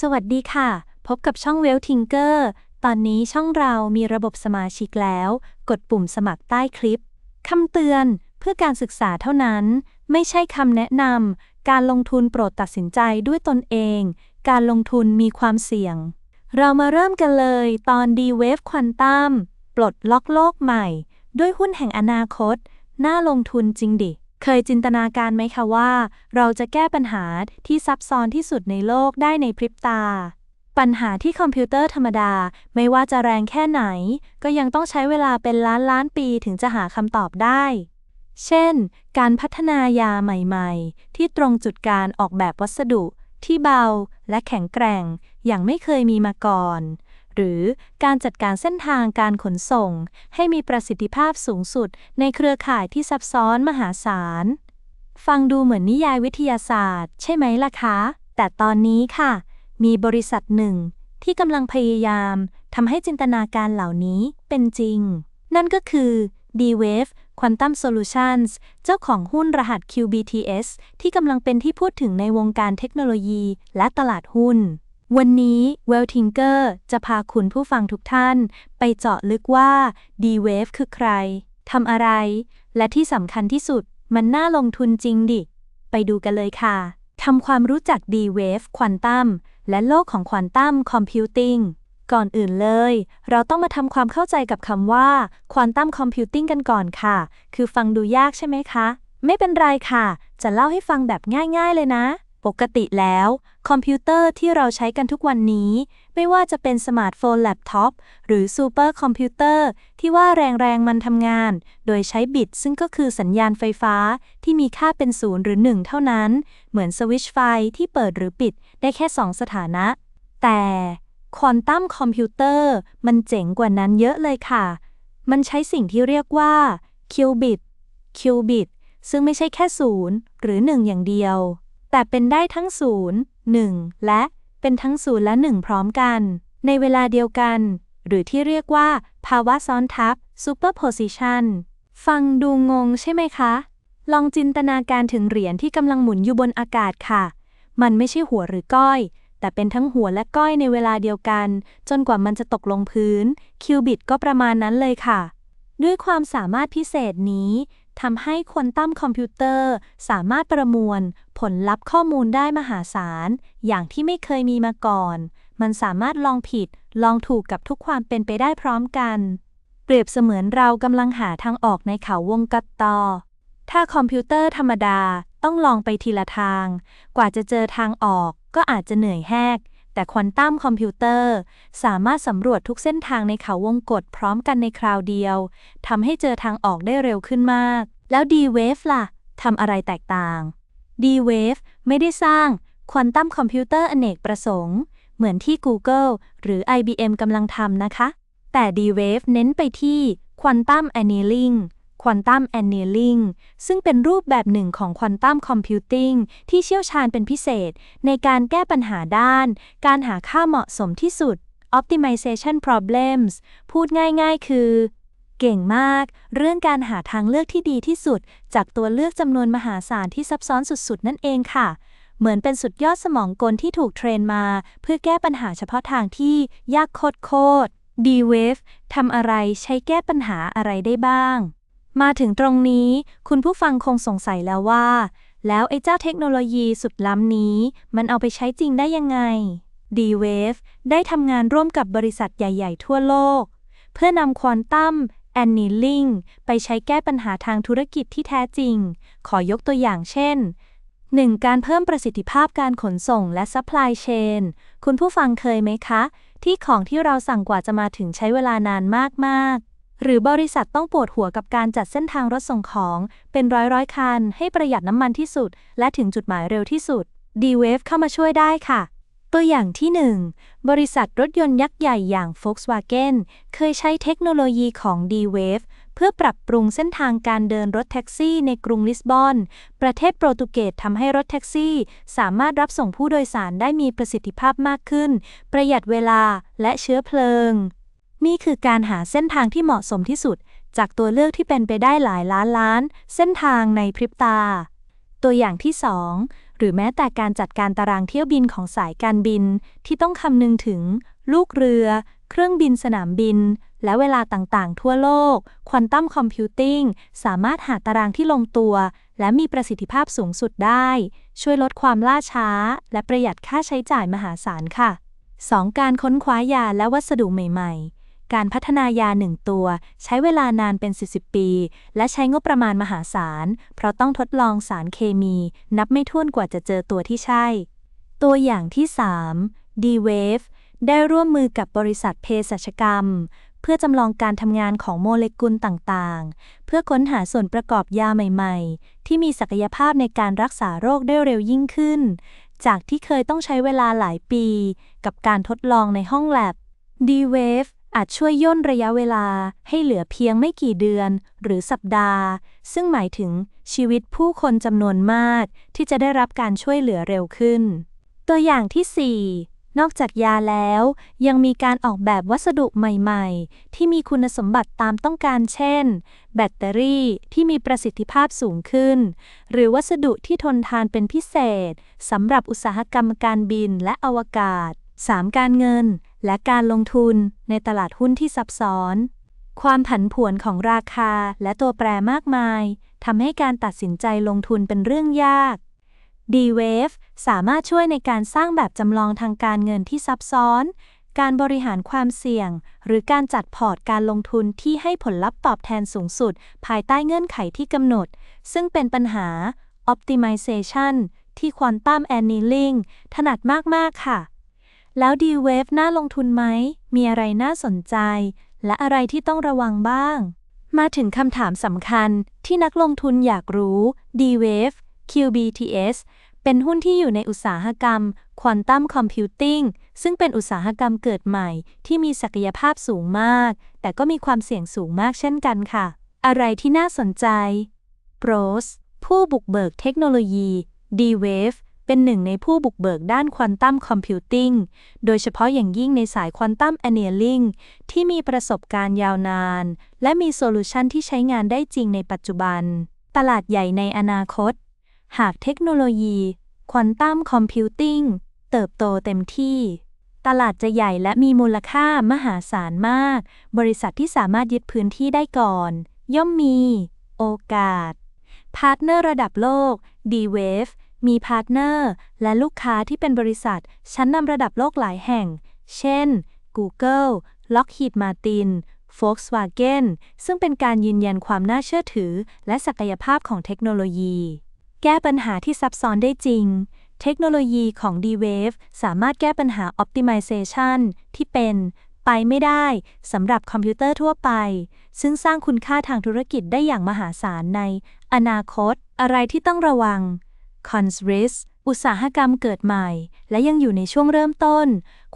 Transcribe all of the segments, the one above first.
สวัสดีค่ะ พบกับช่องเวลทิงเกอร์ ตอนนี้ช่องเรามีระบบสมาชิกแล้ว กดปุ่มสมัครใต้คลิป คำเตือนเพื่อการศึกษาเท่านั้น ไม่ใช่คำแนะนำ การลงทุนโปรดตัดสินใจด้วยตนเอง การลงทุนมีความเสี่ยง เรามาเริ่มกันเลยตอน D-Wave Quantum ปลดล็อกโลกใหม่ ด้วยหุ้นแห่งอนาคต น่าลงทุนจริงดิ เคยจินตนาการไหมคะว่า เราจะแก้ปัญหาที่ซับซ้อนที่สุดในโลกได้ในพริบตา ปัญหาที่คอมพิวเตอร์ธรรมดา ไม่ว่าจะแรงแค่ไหน ก็ยังต้องใช้เวลาเป็นล้านล้านปีถึงจะหาคำตอบได้ เช่น การพัฒนายาใหม่ๆ ที่ตรงจุดการออกแบบวัสดุ ที่เบาและแข็งแกร่ง อย่างไม่เคยมีมาก่อน หรือการจัดการเส้นทางการขนส่ง ให้มีประสิทธิภาพสูงสุดในเครือข่ายที่ซับซ้อนมหาศาล ฟังดูเหมือนนิยายวิทยาศาสตร์ ใช่ไหมล่ะคะ แต่ตอนนี้ค่ะ มีบริษัทหนึ่ง ที่กำลังพยายามทำให้จินตนาการเหล่านี้เป็นจริง นั่นก็คือ D-Wave Quantum Solutions เจ้าของหุ้นรหัส QBTS ที่กำลังเป็นที่พูดถึงในวงการเทคโนโลยีและตลาดหุ้น วันนี้ w e l t i n g e r จะพาคุณผู้ฟังทุกท่าน ไปเจาะลึกว่า D-Wave คือใคร ทำอะไร และที่สำคัญที่สุดมันน่าลงทุนจริงดิ ไปดูกันเลยค่ะ ทำความรู้จัก D-Wave Quantum และโลกของ Quantum Computing ก่อนอื่นเลย เราต้องมาทำความเข้าใจกับคำว่า Quantum Computing กันก่อนค่ะ คือฟังดูยากใช่ไหมคะ ไม่เป็นไรค่ะ จะเล่าให้ฟังแบบง่าย ๆ เลยนะ ปกติแล้ว คอมพิวเตอร์ที่เราใช้กันทุกวันนี้ ไม่ว่าจะเป็นสมาร์ทโฟนแล็ปท็อป หรือซูเปอร์คอมพิวเตอร์ที่ว่าแรงๆมันทำงาน โดยใช้บิตซึ่งก็คือสัญญาณไฟฟ้าที่มีค่าเป็นศูนย์หรือ1เท่านั้น เหมือนสวิตช์ไฟที่เปิดหรือปิดได้แค่ 2 สถานะ แต่ควอนตัมคอมพิวเตอร์มันเจ๋งกว่านั้นเยอะเลยค่ะ มันใช้สิ่งที่เรียกว่าคิวบิตคิวบิตซึ่งไม่ใช่แค่ศูนย์หรือ1อย่างเดียว แต่เป็นได้ทั้งศูนย์1และเป็นทั้งศูนย์และ1พร้อมกัน ในเวลาเดียวกัน หรือที่เรียกว่า ภาวะซ้อนทับ superposition ฟังดูงงใช่ไหมคะ ลองจินตนาการถึงเหรียญที่กำลังหมุนอยู่บนอากาศค่ะ มันไม่ใช่หัวหรือก้อย แต่เป็นทั้งหัวและก้อยในเวลาเดียวกัน จนกว่ามันจะตกลงพื้น คิวบิตก็ประมาณนั้นเลยค่ะ ด้วยความสามารถพิเศษนี้ ทำให้ควอนตัมคอมพิวเตอร์สามารถประมวล ผลลัพธ์ข้อมูลได้มหาศาล อย่างที่ไม่เคยมีมาก่อน มันสามารถลองผิด ลองถูกกับทุกความเป็นไปได้พร้อมกัน เปรียบเสมือนเรากำลังหาทางออกในเขาวงกัตตอ ถ้าคอมพิวเตอร์ธรรมดาต้องลองไปทีละทาง กว่าจะเจอทางออกก็อาจจะเหนื่อยแหก แต่ควอนตัมคอมพิวเตอร์ สามารถสำรวจทุกเส้นทางในเขาวงกฏพร้อมกันในคราวเดียวทำให้เจอทางออกได้เร็วขึ้นมาก แล้ว D-Wave ล่ะทำอะไรแตกต่าง D-Wave ไม่ได้สร้างควอนตัมคอมพิวเตอร์อเนกประสงค์ เหมือนที่ Google หรือ IBM กำลังทำนะคะ แต่ D-Wave เน้นไปที่ควอนตัมแอนนิลิง Quantum Annealing Quantum Annealing ซึ่งเป็นรูปแบบหนึ่งของ Quantum Computing ที่เชี่ยวชาญเป็นพิเศษ ในการแก้ปัญหาด้าน การหาค่าเหมาะสมที่สุด Optimization Problems พูดง่ายๆ คือ เก่งมาก เรื่องการหาทางเลือกที่ดีที่สุด จากตัวเลือกจำนวนมหาศาลที่ซับซ้อนสุดๆ นั่นเองค่ะ เหมือนเป็นสุดยอดสมองกลที่ถูกเทรนมา เพื่อแก้ปัญหาเฉพาะทางที่ยากโคตรๆ D-Wave ทำอะไรใช้แก้ปัญหาอะไรได้บ้าง มาถึงตรงนี้ คุณผู้ฟังคงสงสัยแล้วว่า แล้วไอ้เจ้าเทคโนโลยีสุดล้ำนี้ มันเอาไปใช้จริงได้ยังไง D-Wave ได้ทำงานร่วมกับบริษัทใหญ่ ๆ ทั่วโลก เพื่อนำควอนตัมแอนนิลิงไปใช้แก้ปัญหาทางธุรกิจที่แท้จริง ขอยกตัวอย่างเช่น 1. การเพิ่มประสิทธิภาพการขนส่งและซัพพลายเชนคุณผู้ฟังเคยไหมคะ ที่ของที่เราสั่งกว่าจะมาถึงใช้เวลานานมากๆ หรือบริษัทต้องปวดหัวกับการจัดเส้นทางรถส่งของ เป็นร้อยร้อยคัน ให้ประหยัดน้ำมันที่สุด และถึงจุดหมายเร็วที่สุด D-Wave เข้ามาช่วยได้ค่ะ ตัวอย่างที่ 1 บริษัทรถยนต์ยักษ์ใหญ่อย่าง Volkswagen เคยใช้เทคโนโลยีของ D-Wave เพื่อปรับปรุงเส้นทางการเดินรถแท็กซี่ในกรุงลิสบอน ประเทศโปรตุเกสทำให้รถแท็กซี่ สามารถรับส่งผู้โดยสารได้มีประสิทธิภาพมากขึ้น ประหยัดเวลาและเชื้อเพลิง นี่คือการหาเส้นทางที่เหมาะสมที่สุด จากตัวเลือกที่เป็นไปได้หลายล้านล้าน เส้นทางในพริบตา ตัวอย่างที่ 2 หรือแม้แต่การจัดการตารางเที่ยวบินของสายการบิน ที่ต้องคำนึงถึง ลูกเรือ เครื่องบินสนามบิน และเวลาต่างๆ ทั่วโลก ควอนตัมคอมพิวติ้งสามารถหาตารางที่ลงตัว และมีประสิทธิภาพสูงสุดได้ ช่วยลดความล่าช้า และประหยัดค่าใช้จ่ายมหาศาลค่ะ 2. การค้นคว้ายาและวัสดุใหม่ ๆ การพัฒนายาหนึ่งตัว ใช้เวลานานเป็น40ปี และใช้งบประมาณมหาศาล เพราะต้องทดลองสารเคมี นับไม่ถ้วนกว่าจะเจอตัวที่ใช่ ตัวอย่างที่ 3 D-Wave ได้ร่วมมือกับบริษัทเภสัชกรรม เพื่อจำลองการทำงานของโมเลกุลต่างๆ เพื่อค้นหาส่วนประกอบยาใหม่ๆ ที่มีศักยภาพในการรักษาโรคได้เร็วยิ่งขึ้น จากที่เคยต้องใช้เวลาหลายปี กับการทดลองในห้องแลบ D-Wave อาจช่วยย่นระยะเวลาให้เหลือเพียงไม่กี่เดือน หรือสัปดาห์ ซึ่งหมายถึงชีวิตผู้คนจำนวนมาก ที่จะได้รับการช่วยเหลือเร็วขึ้น ตัวอย่างที่ 4 นอกจากยาแล้ว ยังมีการออกแบบวัสดุใหม่ๆ ที่มีคุณสมบัติตามต้องการเช่น แบตเตอรี่ที่มีประสิทธิภาพสูงขึ้น หรือวัสดุที่ทนทานเป็นพิเศษสำหรับอุตสาหกรรมการบินและอวกาศ 3. การเงิน และการลงทุนในตลาดหุ้นที่ซับซ้อน ความผันผวนของราคาและตัวแปรมากมายทำให้การตัดสินใจลงทุนเป็นเรื่องยาก D-Wave สามารถช่วยในการสร้างแบบจำลองทางการเงินที่ซับซ้อน การบริหารความเสี่ยง หรือการจัดพอร์ตการลงทุนที่ให้ผลลัพธ์ตอบแทนสูงสุด ภายใต้เงื่อนไขที่กำหนด ซึ่งเป็นปัญหา Optimization ที่ Quantum Annealing ถนัดมาก ๆ ค่ะ แล้ว D-Wave น่าลงทุนไหม มีอะไรน่าสนใจ และอะไรที่ต้องระวังบ้าง มาถึงคำถามสำคัญที่นักลงทุนอยากรู้ D-Wave QBTS เป็นหุ้นที่อยู่ในอุตสาหกรรม Quantum Computing ซึ่งเป็นอุตสาหกรรมเกิดใหม่ ที่มีศักยภาพสูงมาก แต่ก็มีความเสี่ยงสูงมากเช่นกันค่ะ อะไรที่น่าสนใจ Pros ผู้บุกเบิกเทคโนโลยี D-Wave เป็นหนึ่งในผู้บุกเบิกด้านควอนตัมคอมพิวติ้ง โดยเฉพาะอย่างยิ่งในสายควอนตัมแอนเนียลิงที่มีประสบการณ์ยาวนาน และมีโซลูชันที่ใช้งานได้จริงในปัจจุบัน ตลาดใหญ่ในอนาคต หากเทคโนโลยีควอนตัมคอมพิวติ้งเติบโตเต็มที่ ตลาดจะใหญ่และมีมูลค่ามหาศาลมาก บริษัทที่สามารถยึดพื้นที่ได้ก่อน ย่อมมี โอกาสพาร์ทเนอร์ระดับโลก D-Wave มีพาร์ทเนอร์ และลูกค้าที่เป็นบริษัท ชั้นนำระดับโลกหลายแห่ง เช่น Google Lockheed Martin Volkswagen ซึ่งเป็นการยืนยันความน่าเชื่อถือ และศักยภาพของเทคโนโลยี แก้ปัญหาที่ซับซ้อนได้จริง เทคโนโลยีของ D-Wave สามารถแก้ปัญหา Optimization ที่เป็นไปไม่ได้สำหรับคอมพิวเตอร์ทั่วไป ซึ่งสร้างคุณค่าทางธุรกิจได้อย่างมหาศาลใน อนาคต อะไรที่ต้องระวัง Consris อุตสาหกรรมเกิดใหม่ และยังอยู่ในช่วงเริ่มต้น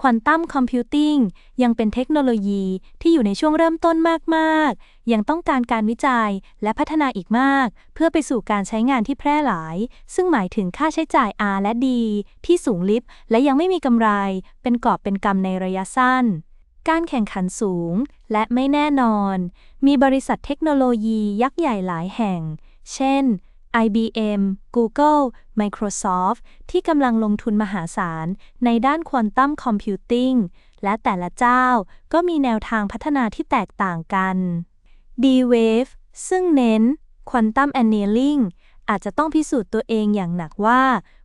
Quantum Computing ยังเป็นเทคโนโลยีที่อยู่ในช่วงเริ่มต้นมาก ๆ ยังต้องการการวิจัยและพัฒนาอีกมาก เพื่อไปสู่การใช้งานที่แพร่หลาย ซึ่งหมายถึงค่าใช้จ่าย R และ D ที่สูงลิบและยังไม่มีกำไร เป็นกอบเป็นกำในระยะสั้นการแข่งขันสูงและไม่แน่นอน มีบริษัทเทคโนโลยียักษ์ใหญ่หลายแห่ง เช่น IBM Google Microsoft ที่กำลังลงทุนมหาศาล ในด้านควอนตัมคอมพิวติ้งและแต่ละเจ้าก็มีแนวทางพัฒนาที่แตกต่างกัน D-Wave ซึ่งเน้น Quantum Annealing อาจจะต้องพิสูจน์ตัวเองอย่างหนักว่า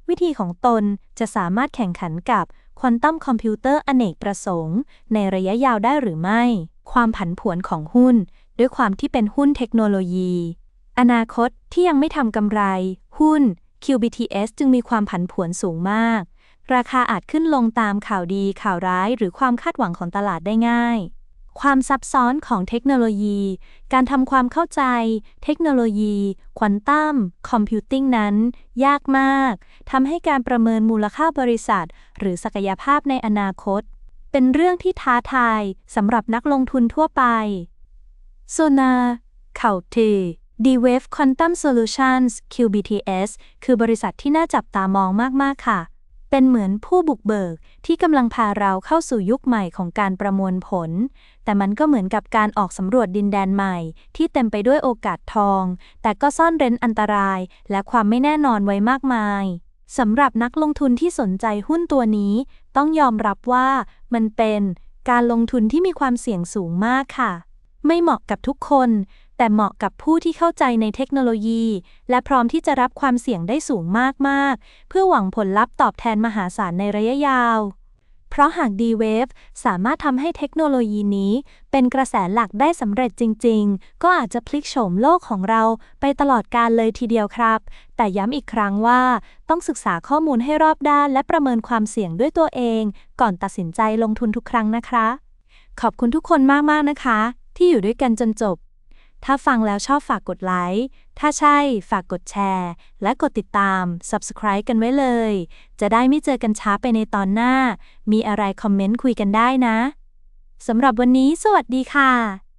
วิธีของตนจะสามารถแข่งขันกับควอนตัมคอมพิวเตอร์อเนกประสงค์ ในระยะยาวได้หรือไม่ ความผันผวนของหุ้น ด้วยความที่เป็นหุ้นเทคโนโลยี อนาคตที่ยังไม่ทำกำไร หุ้น QBTS จึงมีความผันผวนสูงมาก ราคาอาจขึ้นลงตามข่าวดีข่าวร้ายหรือความคาดหวังของตลาดได้ง่าย ความซับซ้อนของเทคโนโลยี การทำความเข้าใจ เทคโนโลยี ควอนตัม คอมพิวติ้งนั้น ยากมาก ทำให้การประเมินมูลค่าบริษัท หรือศักยภาพในอนาคต เป็นเรื่องที่ท้าทายสำหรับนักลงทุนทั่วไปโซนาเข่าเท D-Wave Quantum Solutions QBTS คือบริษัทที่น่าจับตามองมาก ๆ ค่ะ เป็นเหมือนผู้บุกเบิกที่กำลังพาเราเข้าสู่ยุคใหม่ของการประมวลผล แต่มันก็เหมือนกับการออกสำรวจดินแดนใหม่ ที่เต็มไปด้วยโอกาสทอง แต่ก็ซ่อนเร้นอันตรายและความไม่แน่นอนไว้มากมายสำหรับนักลงทุนที่สนใจหุ้นตัวนี้ ต้องยอมรับว่ามันเป็นการลงทุนที่มีความเสี่ยงสูงมากค่ะ ไม่เหมาะกับทุกคน แต่เหมาะกับผู้ที่เข้าใจในเทคโนโลยี และพร้อมที่จะรับความเสี่ยงได้สูงมาก ๆ เพื่อหวังผลลัพธ์ตอบแทนมหาศาลในระยะยาว เพราะหาก D-Wave สามารถทำให้เทคโนโลยีนี้ เป็นกระแสหลักได้สำเร็จจริง ๆ ก็อาจจะพลิกโฉมโลกของเราไปตลอดกาลเลยทีเดียวครับ แต่ย้ำอีกครั้งว่า ต้องศึกษาข้อมูลให้รอบด้าน และประเมินความเสี่ยงด้วยตัวเอง ก่อนตัดสินใจลงทุนทุกครั้งนะคะ ขอบคุณทุกคนมาก ๆ นะคะ ที่อยู่ด้วยกันจนจบ ถ้าฟังแล้วชอบฝากกดไลค์ ถ้าใช่ฝากกดแชร์ และกดติดตาม Subscribe กันไว้เลย จะได้ไม่เจอกันช้าไปในตอนหน้า มีอะไรคอมเมนต์คุยกันได้นะ สำหรับวันนี้สวัสดีค่ะ